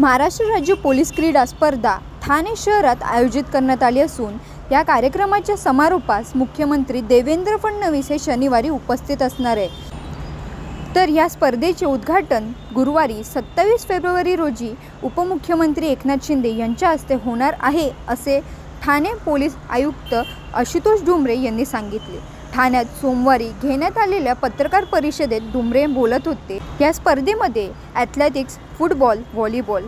महाराष्ट्र राज्य पोलीस क्रीडा स्पर्धा ठाणे शहरात आयोजित करण्यात आली असून या कार्यक्रमाच्या समारोपास मुख्यमंत्री देवेंद्र फडणवीस हे शनिवारी उपस्थित असणार आहे तर या स्पर्धेचे उद्घाटन गुरुवारी सत्तावीस फेब्रुवारी रोजी उपमुख्यमंत्री एकनाथ शिंदे यांच्या हस्ते होणार आहे असे ठाणे पोलीस आयुक्त आशुतोष डुमरे यांनी सांगितले. ठाण्यात सोमवारी घेण्यात आलेल्या पत्रकार परिषदेत डुमरे बोलत होते. या स्पर्धेमध्ये athletics football volleyball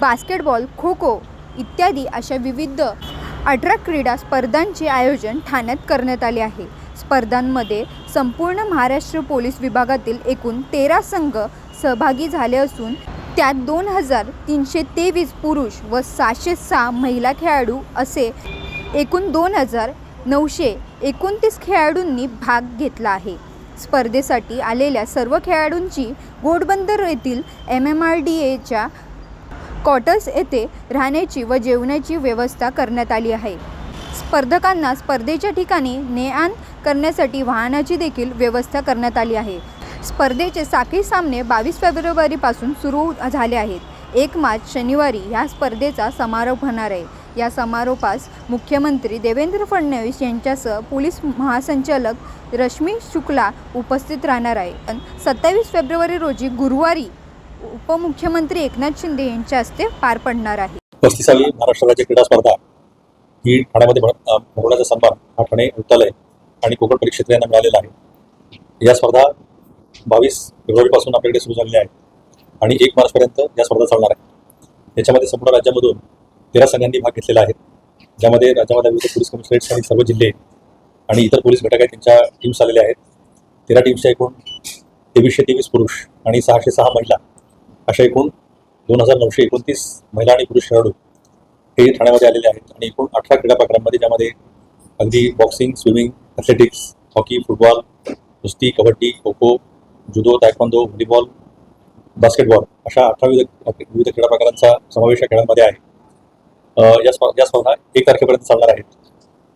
basketball kho kho इत्यादी अशा विविध अठरा क्रीडा स्पर्धांचे आयोजन ठाण्यात करण्यात आले आहे. स्पर्धांमध्ये संपूर्ण महाराष्ट्र पोलीस विभागातील एकूण तेरा संघ सहभागी झाले असून त्यात दोन हजार तीनशे तेवीस पुरुष व सहाशे सहा महिला खेळाडू असे एकूण दोन हजार नऊशे एकोणतीस खेळाडूंनी भाग घेतला आहे. स्पर्धेसाठी आलेल्या सर्व खेळाडूंची घोडबंदर येथील एम एम आर डी एच्या क्वार्टर्स येथे राहण्याची व जेवणाची व्यवस्था करण्यात आली आहे. स्पर्धकांना स्पर्धेच्या ठिकाणी ने आण करण्यासाठी वाहनाची देखील व्यवस्था करण्यात आली आहे. स्पर्धेचे साखळी सामने बावीस फेब्रुवारीपासून सुरू झाले आहेत. एक मार्च शनिवारी ह्या स्पर्धेचा समारोप होणार आहे. या समारोपास मुख्यमंत्री देवेंद्र फडणवीस यांच्यासह पोलीस महासंचालक रश्मी शुक्ला उपस्थित राहणार आहे. सत्तावीस फेब्रुवारी रोजी गुरुवारी उपमुख्यमंत्री एकनाथ शिंदे यांच्या हस्ते पार पडणार आहे. पस्तीसावी महाराष्ट्र राज्य क्रीडा स्पर्धा ही ठाण्यामध्ये भर- भरवण्याचा सन्मान हा ठाणे मुक्तालय आणि कोकण परिक्षेत्र यांना मिळालेला आहे. या स्पर्धा बावीस फेब्रुवारीपासून आपल्याकडे सुरू झालेल्या आहेत आणि एक मार्चपर्यंत या स्पर्धा चालणार आहे याच्यामध्ये संपूर्ण राज्यामधून तेरा संघांनी भाग घेतलेला आहे. ज्यामध्ये राज्यामध्ये विविध पोलीस कमिशनरेट्स आणि सर्व जिल्हे आणि इतर पोलीस घटक आहेत त्यांच्या टीम्स आलेल्या आहेत. तेरा टीम्सच्या एकूण. तेवीसशे तेवीस पुरुष आणि सहाशे सहा महिला. अशा एकूण दोन हजार नऊशे एकोणतीस महिला आणि पुरुष खेळाडू हे ठाण्यामध्ये आलेले आहेत. आणि एकूण अठरा क्रीडा प्रकारांमध्ये ज्यामध्ये अगदी boxing swimming athletics hockey football कुस्ती kabaddi kho kho judo taekwondo volleyball basketball अशा अठरा विविध विविध क्रीडा प्रकारांचा समावेश या खेळांमध्ये आहे. या स्प या स्पर्धा एक तारखेपर्यंत चालणार आहेत.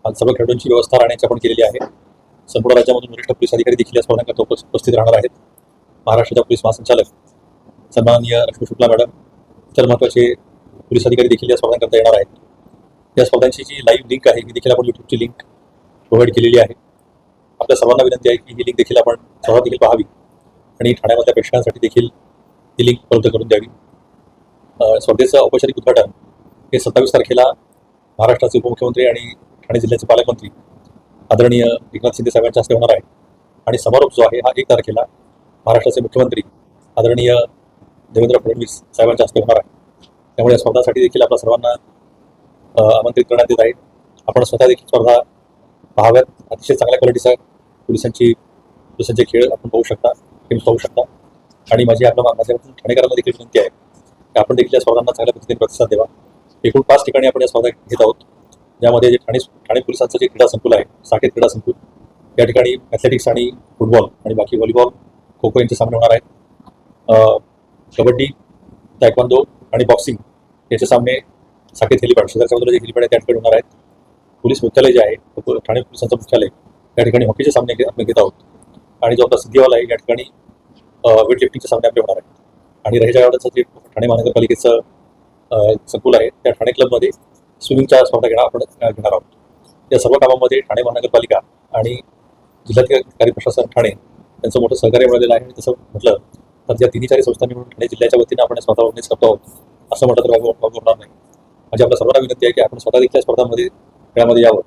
आज सर्व खेळाडूंची व्यवस्था राहण्याची आपण केलेली आहे. संपूर्ण राज्यामधून वरिष्ठ पोलीस अधिकारी देखील या स्पर्धांकरता उपस्थित राहणार आहेत. महाराष्ट्राच्या पोलीस महासंचालक सन्माननीय लक्ष्मी शुक्ला मॅडम इतर महत्त्वाचे पोलीस अधिकारी देखील या स्पर्धांकरता येणार आहेत. या स्पर्धांची जी लाईव्ह लिंक आहे ही देखील आपण यूट्यूबची लिंक प्रोव्हाइड केलेली आहे. आपल्या सर्वांना विनंती आहे की ही लिंक देखील आपण सर्वात देखील पाहावी आणि ठाण्यामधल्या प्रेक्षकांसाठी देखील ही लिंक उपलब्ध करून द्यावी. स्पर्धेचं औपचारिक उद्घाटन हे सत्तावीस तारखेला महाराष्ट्राचे उपमुख्यमंत्री आणि ठाणे जिल्ह्याचे पालकमंत्री आदरणीय एकनाथ शिंदे साहेबांच्या हस्ते होणार आहे. आणि समारोप जो आहे हा एक तारखेला महाराष्ट्राचे मुख्यमंत्री आदरणीय देवेंद्र फडणवीस साहेबांच्या हस्ते होणार आहे. त्यामुळे या स्पर्धासाठी देखील आपल्या सर्वांना आमंत्रित करण्यात येत आहे. आपण स्वतः देखील स्पर्धा पाहाव्यात. अतिशय चांगल्या क्वालिटीचा पोलिसांची पोलिसांचे खेळ आपण पाहू शकता गेम्स पाहू शकता. आणि माझी आपल्या माझ्या ठाणेकरांना देखील विनंती आहे की आपण देखील या स्पर्धांना चांगल्या पद्धतीने प्रतिसाद द्यावा. एकूण पाच ठिकाणी आपण या स्पर्धा घेत आहोत ज्यामध्ये जे ठाणे ठाणे पोलिसांचं जे क्रीडा संकुल आहे साकेत क्रीडा संकुल या ठिकाणी ॲथलेटिक्स आणि फुटबॉल आणि बाकी व्हॉलीबॉल खो खो यांचे सामने होणार आहेत. कबड्डी तायक्वांदो आणि बॉक्सिंग याचे सामने साकेत हेलिपॅड शेजारच्या बाजूला जे हेलिपॅड आहे त्या ठिकाणी होणार आहेत. पोलीस मुख्यालय जे आहे ठाणे पोलिसांचं मुख्यालय या ठिकाणी हॉकीचे सामने आपण घेत आहोत. आणि जो आपला सिद्धिवाल आहे या ठिकाणी वेट लिफ्टिंगचे सामने आपले होणार आहेत. आणि रहेजा गार्डनचं जे ठाणे महानगरपालिकेचं संकुल आहे त्या ठाणे क्लबमध्ये स्विमिंगच्या स्पर्धा घेणार आपण घेणार आहोत. या सर्व कामामध्ये ठाणे महानगरपालिका आणि जिल्हाधिकारी प्रशासन ठाणे यांचं मोठं सहकार्य मिळालेलं आहे. आणि तसं म्हटलं तर या तिन्ही चारी संस्थांनी म्हणून ठाणे जिल्ह्याच्या वतीनं आपण स्वतः ऑर्गनाईज करतो आहोत असं म्हटलं तर होणार नाही. म्हणजे आपल्या सर्वांना विनंती आहे की आपण स्वतः देखील स्पर्धामध्ये खेळामध्ये यावं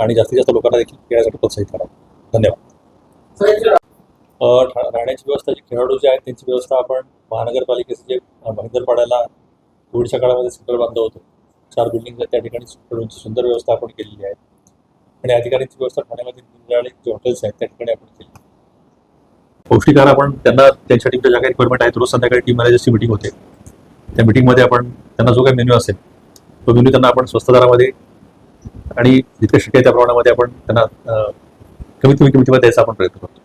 आणि जास्तीत जास्त लोकांना देखील खेळासाठी प्रोत्साहित करावं. धन्यवाद. राहण्याची व्यवस्था जी खेळाडू जे आहेत त्यांची व्यवस्था आपण महानगरपालिकेचे जे अ, पाड्याला कोविडच्या काळामध्ये सेंटर बांधलं होतो. चार बिल्डिंग त्या ठिकाणी सुंदर व्यवस्था आपण केलेली आहे. आणि अधिकाऱ्यांची व्यवस्था ठाण्यामध्ये निराळे जे हॉटेल्स आहेत त्या ठिकाणी आपण केली. पौष्टिकार आपण त्यांना त्यांच्या टीमच्या ज्या काही रिक्वायरमेंट आहेत रोज संध्याकाळी टीम मॅनेजरची मिटिंग होते. त्या मिटिंगमध्ये आपण त्यांना जो काही मेन्यू असेल तो मेन्यू त्यांना आपण स्वस्त दरामध्ये आणि जितकं शक्य त्या प्रमाणामध्ये आपण त्यांना कमीत कमी किमतीमध्ये द्यायचा आपण प्रयत्न करतो.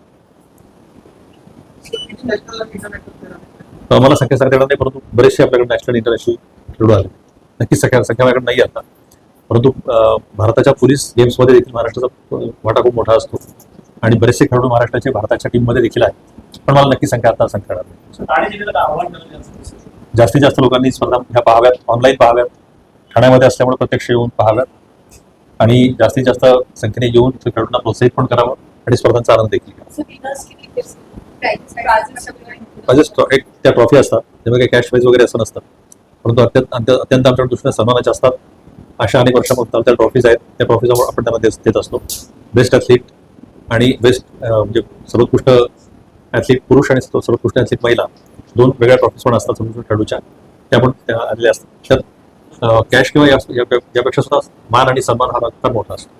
मला संख्या सांगता येणार नाही परंतु बरेचसे आपल्याकडे नॅशनल इंटरनॅशनल खेळाडू आले. नक्कीच संख्या संख्या माझ्याकडे नाही आता. परंतु भारताच्या पोलीस गेम्समध्ये देखील महाराष्ट्राचा वाटा खूप मोठा असतो. आणि बरेचसे खेळाडू महाराष्ट्राचे भारताच्या टीममध्ये देखील आहेत. पण मला नक्की संख्या आता सांगता येणार नाही. जास्तीत जास्त लोकांनी स्पर्धा ह्या पाहाव्यात ऑनलाईन पाहाव्यात. ठाण्यामध्ये असल्यामुळे प्रत्यक्ष येऊन पाहाव्यात. आणि जास्तीत जास्त संख्येने येऊन खेळाडूंना प्रोत्साहित पण करावं आणि स्पर्धांचा आनंद देखील घ्यावा. माझे एक त्या ट्रॉफी असतात. त्यामुळे काही कॅश प्राईज वगैरे असं नसतं. परंतु अत्यंत अत्यंत आमच्या दृष्टीने सन्मानाच्या असतात. अशा अनेक वर्षापासून त्या ट्रॉफीज आहेत. त्या ट्रॉफीज आपण त्यांना देत असतो. बेस्ट ॲथलीट आणि बेस्ट म्हणजे सर्वोत्कृष्ट ॲथलीट पुरुष आणि सर्वोत्कृष्ट ॲथलीट महिला दोन वेगळ्या ट्रॉफीज पण असतात. सर्वोत्कृष्ट खेळाडूच्या त्या पण त्या आलेल्या असतात. त्यात कॅश किंवा यापेक्षा सुद्धा मान आणि सन्मान हा फार मोठा असतो.